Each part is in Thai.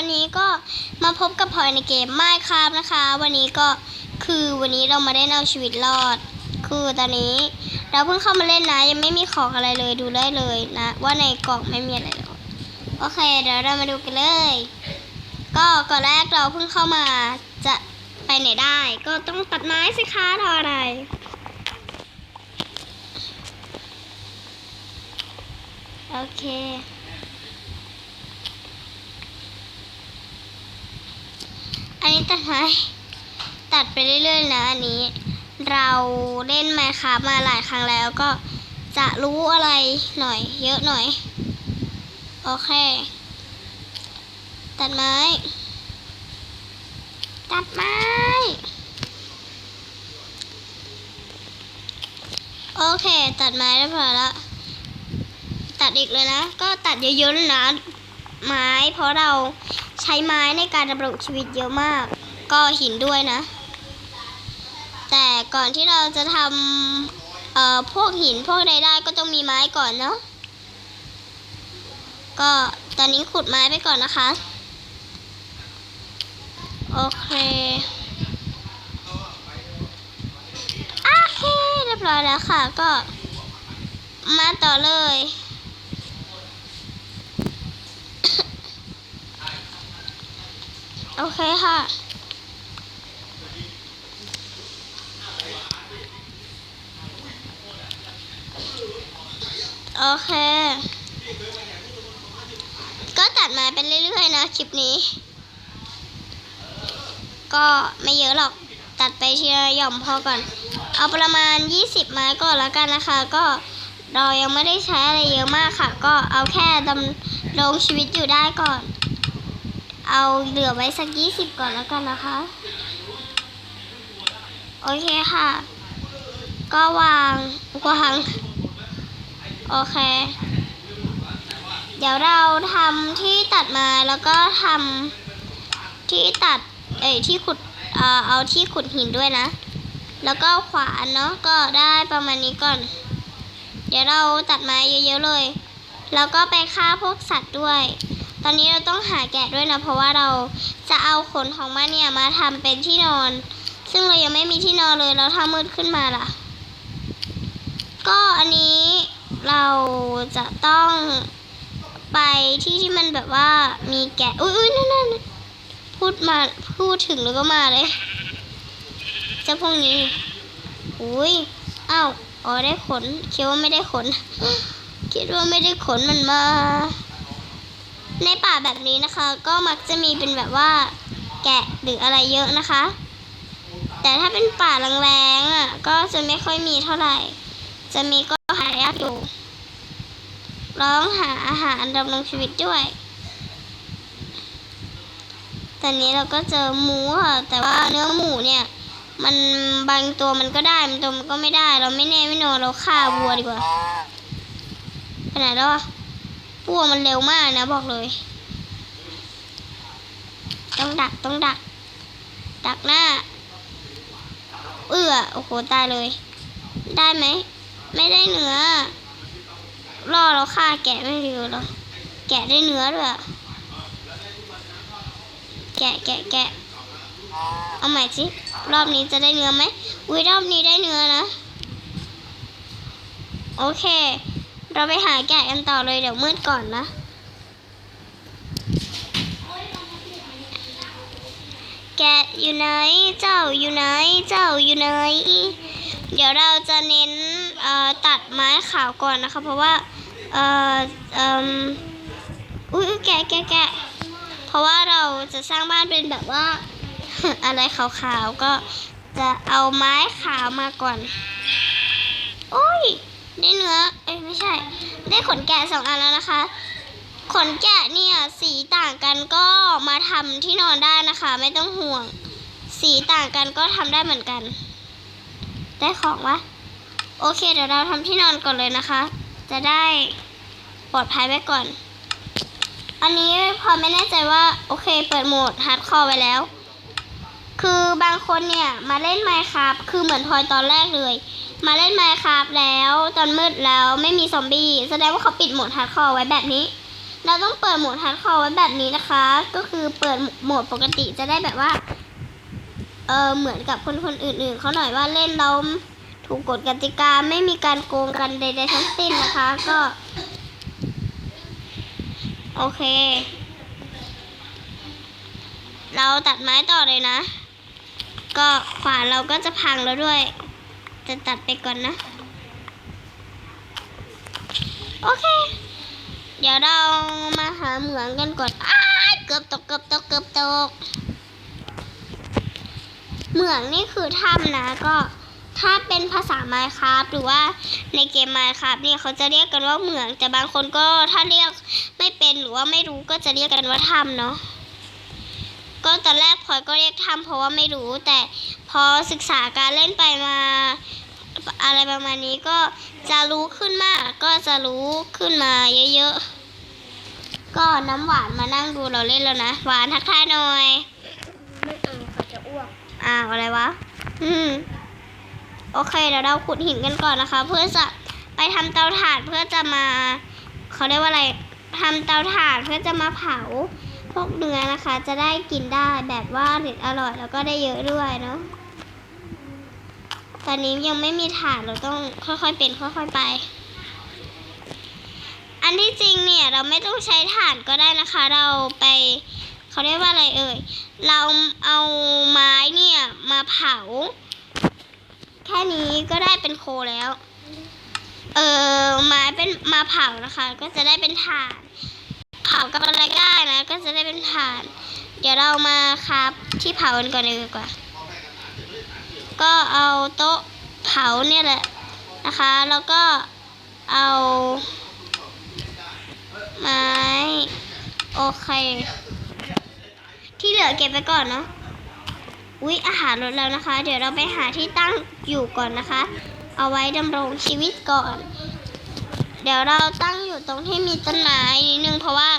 วันนี้ก็มาพบกับพลอยในเกม Minecraft นะคะ วันนี้ก็คือวันนี้เรามาได้เอาชีวิตรอด คือตอนนี้ เราเพิ่งเข้ามาเล่นนะ ยังไม่มีของอะไรเลยดูได้เลยนะ ว่าในกล่องไม่มีอะไรเลยโอเค เดี๋ยวเรามาดูกันเลย ก็ก่อนแรกเราเพิ่งเข้ามาจะไปไหนได้ ก็ต้องตัดไม้สิคะรออะไรโอเค อันนี้ ตัดไม้ตัดไปเรื่อยๆนะอันนี้ เราเล่นไมค์ค a f t มาหลายครั้งแล้วก็จะรู้อะไรหน่อย เยอะหน่อย โอเค ตัดไม้ ตัดไม้ โอเค ตัดไม้เรียบร้อแล้ว ตัดอีกเลยนะ ก็ตัดเยอะๆนะไม้เพราะเราใช้ไม้ในการดำรงชีวิตเยอะมาก ก็หินด้วยนะ แต่ก่อนที่เราจะทำเอ่อพวกหินพวกใดได้ก็ต้องมีไม้ก่อนเนาะก็ตอนนี้ขุดไม้ไปก่อนนะคะ โอเคโอเคเรียบร้อยแล้วค่ะก็มาต่อเลยโอเคค่ะ โอเค ก็ตัดมาเป็นเรื่อยๆนะคลิปนี้ ก็ไม่เยอะหรอก ตัดไปทีละหย่อมพอก่อน เอาประมาณ 20 ไม้ก่อนแล้วกันนะคะ ก็เรายังไม่ได้ใช้อะไรเยอะมากค่ะ ก็เอาแค่ดำรงชีวิตอยู่ได้ก่อน เอาเหลือไว้สัก 20 ก่อนแล้วกันนะคะ โอเคค่ะ ก็วางวาง โอเค เดี๋ยวเราทำที่ตัดไมาแล้วก็ทำที่ตัด เอ้ยที่ขุดเอ่อเอาที่ขุดหินด้วยนะ แล้วก็ขวานเนาะก็ได้ประมาณนี้ก่อน เดี๋ยวเราตัดไม้เยอะๆเลย แล้วก็ไปฆ่าพวกสัตว์ด้วย ตอนนี้เราต้องหาแกะด้วยนะ เพราะว่าเราจะเอาขนของมันเนี่ยมาทำเป็นที่นอน ซึ่งเรายังไม่มีที่นอนเลยแล้วถ้ามืดขึ้นมาล่ะ ก็อันนี้ เราจะต้องไปที่ที่มันแบบว่ามีแกะ อุ้ยอุ้ยนั่นนั่นพูดมาพูดถึงแล้วก็มาเลยเจ้าพวกนี้ อุ้ยอ้าวอ๋อได้ขนคิดว่าไม่ได้ขน คิดว่าไม่ได้ขนมันมา ในป่าแบบนี้นะคะ ก็มักจะมีเป็นแบบว่า แกะหรืออะไรเยอะนะคะ แต่ถ้าเป็นป่าแรงๆอะ ก็จะไม่ค่อยมีเท่าไหร่ จะมีก็หายากอยู่ ร้องหาอาหารดำรงชีวิตด้วย ตอนนี้เราก็เจอหมูค่ะ แต่ว่าเนื้อหมูเนี่ย มันบางตัวมันก็ได้บางตัวมันก็ไม่ได้ เราไม่แน่ไม่นอนเราฆ่าวัวดีกว่าขนาดแล้วอะวัวมันเร็วมากนะบอกเลย ต้องดักต้องดัก ดักหน้า เอื้อโอ้โหตายเลย ได้ไหม ไม่ได้เนื้อล่อเราฆ่าแกะไม่ดีหรอแกะได้เนื้อด้วยแกะแกะแกะเอาใหม่สิรอบนี้จะได้เนื้อไหมอุ้ยรอบนี้ได้เนื้อนะ โอเค เราไปหาแกะกันต่อเลยเดี๋ยวมืดก่อนนะ แกะอยู่ไหนเจ้าอยู่ไหนเจ้าอยู่ไหน เดี๋ยวเราจะเน้น ไม้ขาวก่อนนะคะ เพราะว่าเอ่อเอ่มอุ้ยอุ๊ยแกะแกะแกะเพราะว่าเราจะสร้างบ้านเป็นแบบว่า อะไรขาวๆก็จะเอาไม้ขาวมาก่อน โอ้ย ได้เนื้อ เอ้ยไม่ใช่ ได้ขนแกะสองอันแล้วนะคะ ขนแกะเนี่ยสีต่างกันก็มาทำที่นอนได้นะคะ ไม่ต้องห่วง สีต่างกันก็ทำได้เหมือนกัน ได้ของวะ โอเค เดี๋ยวเราทำที่นอนก่อนเลยนะคะ จะได้ปลอดภัยไว้ก่อน อันนี้พอไม่แน่ใจว่า โอเค เปิดโหมดฮาร์ดคอร์ไว้แล้ว คือบางคนเนี่ยมาเล่นไมค์ครับคือเหมือนพลอยตอนแรกเลย มาเล่นไมค์ครับแล้วตอนมืดแล้วไม่มีซอมบี้แสดงว่าเขาปิดโหมดฮาร์ดคอร์ไว้แบบนี้ เราต้องเปิดโหมดฮาร์ดคอร์ไว้แบบนี้นะคะ ก็คือเปิดโหมดปกติจะได้แบบว่า เออเหมือนกับคนคนอื่นๆเขาหน่อยว่าเล่นเรา ถูกกฎกติกาไม่มีการโกงกันใดๆทั้งสิ้นนะคะ ก็ โอเค เราตัดไม้ต่อเลยนะ ก็ขวานเราก็จะพังแล้วด้วย จะตัดไปก่อนนะ โอเค เดี๋ยวเรามาหาเหมืองกันก่อนอ้าเกือบตกเกือบตกเกือบตก เหมืองนี่คือถ้ำนะก็ ถ้าเป็นภาษา Minecraft หรือว่าในเกม Minecraft เนี่ยเขาจะเรียกกันว่าเหมืองแต่บางคนก็ถ้าเรียกไม่เป็นหรือว่าไม่รู้ก็จะเรียกกันว่าถ้ำเนาะก็ตอนแรกพลอยก็เรียกถ้ำเพราะว่าไม่รู้ แต่พอศึกษาการเล่นไปมา อะไรประมาณนี้ก็จะรู้ขึ้นมาก ก็จะรู้ขึ้นมาเยอะๆก็น้ำหวานมานั่งดูเราเล่นแล้วนะหวานทักทายหน่อยไม่เอาค่ะจะอ้วกอ้าวอะไรวะ อืม โอเคเดี๋ยวเราขุดหินกันก่อนนะคะ เพื่อจะไปทำเตาถ่านเพื่อจะมาเขาเรียกว่าอะไรทำเตาถ่านเพื่อจะมาเผาพวกเนื้อนะคะ จะได้กินได้แบบว่าอร่อยอร่อยแล้วก็ได้เยอะด้วยเนาะตอนนี้ยังไม่มีถ่านเราต้องค่อยๆเป็นค่อย ๆไป อันที่จริงเนี่ยเราไม่ต้องใช้ถ่านก็ได้นะคะ เราไปเขาเรียกว่าอะไรเอ่ย เราเอาไม้เนี่ยมาเผา แค่นี้ก็ได้เป็นโคแล้ว เออไม้เป็นมาเผานะคะ ก็จะได้เป็นถ่าน เผากับอะไรก็ได้นะ ก็จะได้เป็นถ่าน เดี๋ยวเรามาครับที่เผากันก่อนดีกว่า ก็เอาโต๊ะเผาเนี่ยแหละนะคะ แล้วก็เอา ไม้ โอเค ที่เหลือเก็บไปก่อนเนาะ อุ๊ยอาหารลดแล้วนะคะ เดี๋ยวเราไปหาที่ตั้งอยู่ก่อนนะคะ เอาไว้ดำรงชีวิตก่อน เดี๋ยวเราตั้งอยู่ตรงที่มีต้นไม้นิดนึงเพราะว่า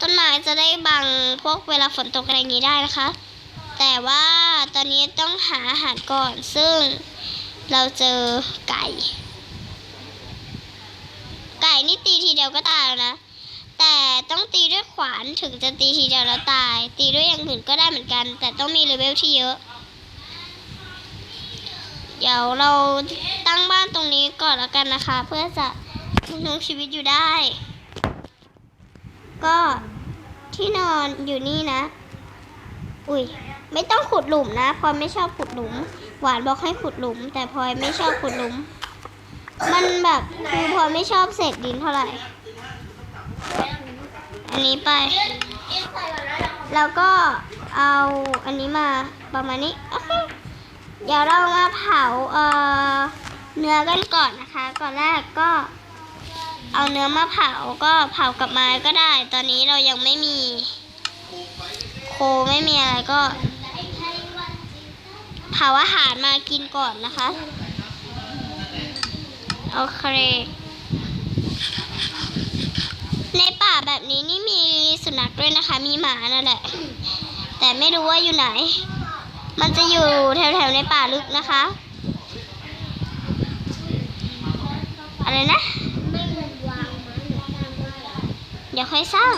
ต้นไม้จะได้บังพวกเวลาฝนตกอะไรอย่างนี้ได้นะคะ แต่ว่าตอนนี้ต้องหาอาหารก่อนซึ่งเราเจอไก่ ไก่นี่ตีทีเดียวก็ตายแล้วนะ แต่ต้องตีด้วยขวานถึงจะตีทีเดียวแล้วตาย ตีด้วยอย่างอื่นก็ได้เหมือนกัน แต่ต้องมีเลเวลที่เยอะ เดี๋ยวเราตั้งบ้านตรงนี้ก่อนแล้วกันนะคะ เพื่อจะดำรงชีวิตอยู่ได้ ก็ที่นอนอยู่นี่นะ อุ้ยไม่ต้องขุดหลุมนะพลอยไม่ชอบขุดหลุม หวานบอกให้ขุดหลุม แต่พลอยไม่ชอบขุดหลุม มันแบบคือพลอยไม่ชอบเศษดินเท่าไหร่ อันนี้ไป แล้วก็เอาอันนี้มาประมาณนี้โอเคเดี๋ยวเรามาเผาเอ่อเนื้อกันก่อนนะคะ ก่อนแรกก็ เอาเนื้อมาเผาก็เผากับไม้ก็ได้ ตอนนี้เรายังไม่มี โคไม่มีอะไรก็ เผาอาหารมากินก่อนนะคะ โอเค ในป่าแบบนี้นี่มีสุนัขด้วยนะคะ มีหมานั่นแหละ แต่ไม่รู้ว่าอยู่ไหน มันจะอยู่แถวๆในป่าลึกนะคะ อะไรนะไม่างไม้หนูสร้างได้เดี๋ยวค่อยสร้าง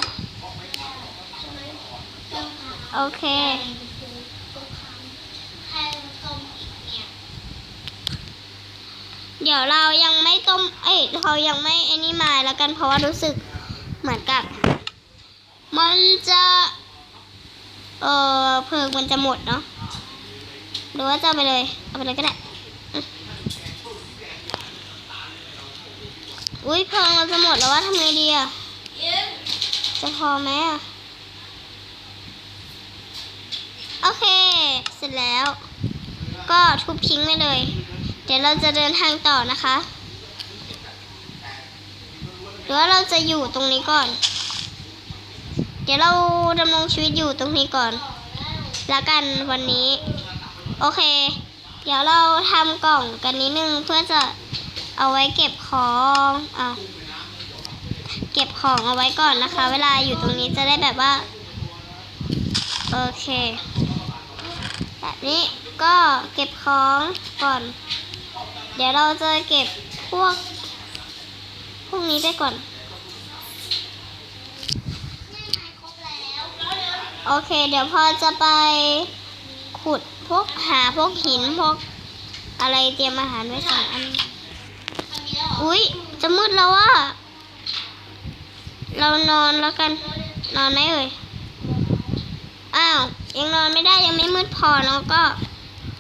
โอเคเดี๋ยวเรายังไม่ต้ม เอ้ยเรายังไม่ไอ้นี่มาแล้วกันเพราะว่ารู้สึก เหมือนกับ มันจะ เอ่อเพลิงมันจะหมดเนาะหรือว่าจะเอาไปเลย เอาไปเลยก็ได้อุ้ยเพลิงเราจะหมดแล้วว่าทำไงดีอะจะพอไหมอะโอเค เสร็จแล้ว ก็ทุบทิ้งไปเลย เดี๋ยวเราจะเดินทางต่อนะคะ หรือว่าเราจะอยู่ตรงนี้ก่อน เดี๋ยวเราดำรงชีวิตอยู่ตรงนี้ก่อนแล้วกันวันนี้ โอเค เดี๋ยวเราทำกล่องกันนิดนึงเพื่อจะเอาไว้เก็บของอะเก็บของเอาไว้ก่อนนะคะ เวลาอยู่ตรงนี้จะได้แบบว่า โอเค แบบนี้ก็เก็บของก่อน เดี๋ยวเราจะเก็บพวก พวกนี้ไปก่อน โอเค เดี๋ยวพ่อจะไปขุดพวกหาพวกหินพวกอะไรเตรียมอาหารไว้สองอัน อุ๊ย จะมืดแล้วอะเรานอนแล้วกัน นอนไหมเอ่ย อ้าว ยังนอนไม่ได้ยังไม่มืดพอเนาะก็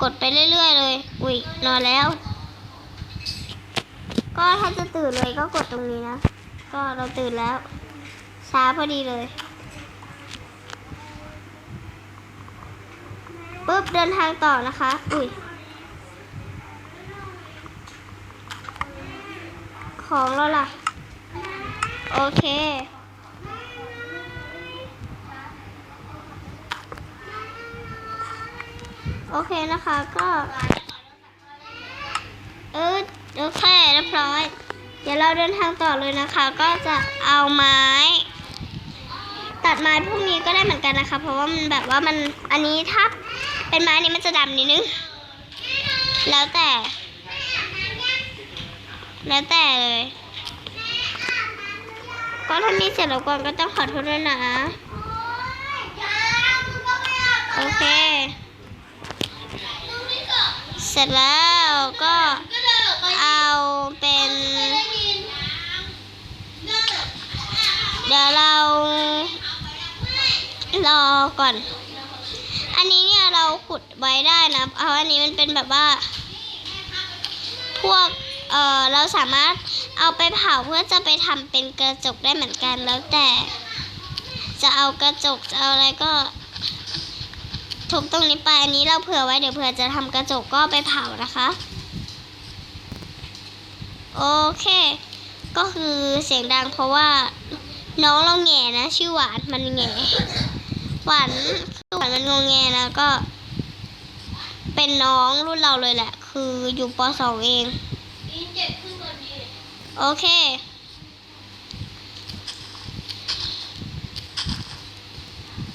กดไปเรื่อยๆเลย อุ๊ย นอนแล้ว ก็ถ้าจะตื่นเลยก็กดตรงนี้นะ ก็เราตื่นแล้ว ช้าพอดีเลยปุ๊บเดินทางต่อนะคะ อุ้ย ของเราล่ะ โอเค โอเคนะคะก็ โอเคเรียบร้อย เดี๋ยวเราเดินทางต่อเลยนะคะ ก็จะเอาไม้ ตัดไม้พวกนี้ก็ได้เหมือนกันนะคะ เพราะว่ามันแบบว่ามันอันนี้ถ้าเป็นไม้นี้มันจะดำนิดนึง แล้วแต่ แล้วแต่เลย ก็ถ้ามีเสียงรบกวนก็ต้องขอโทษด้วยนะโอเค เสร็จแล้วก็เอาเป็น เดี๋ยวเรารอก่อน อันนี้เนี่ยเราขุดไว้ได้นะ เพราะอันนี้มันเป็นแบบว่า พวก เออเราสามารถเอาไปเผาเพื่อจะไปทำเป็นกระจกได้เหมือนกันแล้วแต่ จะเอากระจกจะเอาอะไรก็ทุบตรงนี้ไปอันนี้เราเผื่อไว้เดี๋ยวเผื่อจะทำกระจกก็ไปเผานะคะ โอเค ก็คือเสียงดังเพราะว่า น้องเราแง่นะ ชื่อหวานมันแง่หวานคือหวานมันงงแงนะก็ เป็นน้องรุ่นเราเลยแหละ คืออยู่ปสองเองโอเค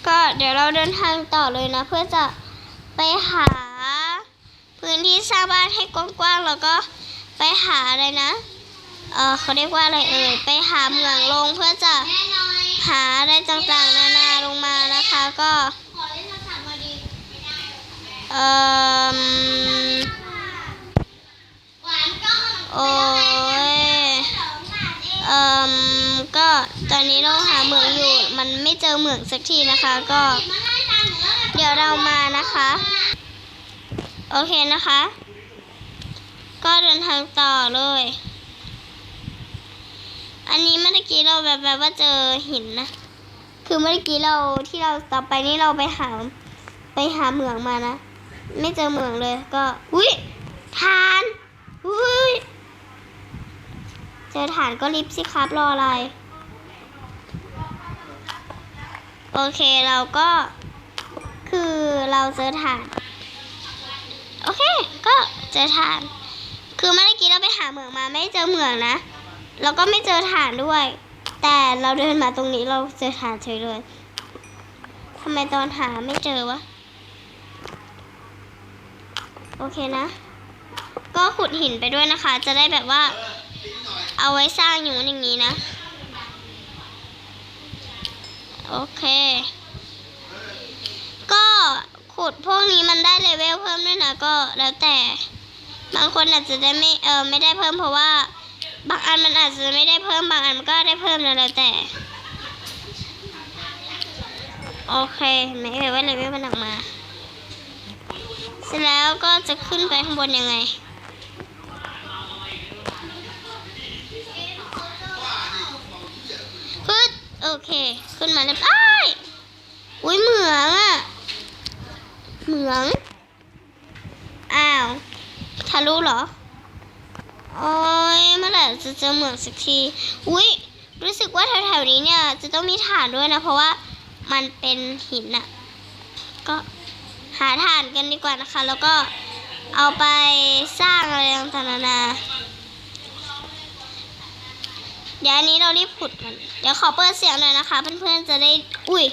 ก็เดี๋ยวเราเดินทางต่อเลยนะ เพื่อจะไปหาพื้นที่สร้างบ้านให้กว้างๆแล้วก็ไปหาอะไรนะ เออเขาเรียกว่าอะไรเอ่ย ไปหาเหมืองลงเพื่อจะหาอะไรต่างๆ นานาลงมานะคะก็เออโอ้ยเออก็ตอนนี้เราหาเหมืองอยู่ มันไม่เจอเหมืองสักทีนะคะก็ เดี๋ยวเรามานะคะ โอเคนะคะ ก็เดินทางต่อเลย อันนี้เมื่อกี้เราแบบแบบว่าเจอหินนะ คือเมื่อกี้เราที่เราต่อไปนี่เราไปหาไปหาเหมืองมานะ ไม่เจอเหมืองเลยก็ อุ้ยทานอุ้ยเจอฐานก็รีบสิครับรออะไร โอเคเราก็คือเราเจอฐาน โอเค ก็เจอฐาน คือเมื่อกี้เราไปหาเหมืองมาไม่เจอเหมืองนะ แล้วก็ไม่เจอฐานด้วย แต่เราเดินมาตรงนี้เราเจอฐานเฉยเลยทำไมตอนหาไม่เจอวะ โอเคนะ ก็ขุดหินไปด้วยนะคะ จะได้แบบว่า เอาไว้สร้างอย่างนู้นอย่างนี้นะ โอเค ก็ขุดพวกนี้มันได้เลเวลเพิ่มด้วยนะ ก็แล้วแต่ บางคนอาจจะได้ไม่เออไม่ได้เพิ่มเพราะว่า บางอันมันอาจจะไม่ได้เพิ่มบางอันมันก็ได้เพิ่มนะแล้วแต่ โอเคไหมเอ่ยว่าเลเวลมันออกมา เสร็จแล้วก็จะขึ้นไปข้างบนยังไงปึ๊ดโอเค ขึ้นมาเรียบร้อยอุ้ยเหมืองอะเหมือง อ้าวทะลุเหรอ โอ้ยเมื่อไหร่จะเจอเหมืองสักที อุ้ยรู้สึกว่าแถวๆนี้เนี่ยจะต้องมีฐานด้วยนะ เพราะว่ามันเป็นหินอะก็หาฐานกันดีกว่านะคะ แล้วก็เอาไปสร้างอะไรต่างๆนานาเดี๋ยวอันนี้เรารีบขุดมัน เดี๋ยวขอเปิดเสียงหน่อยนะคะ เพื่อนๆจะได้ อุ้ย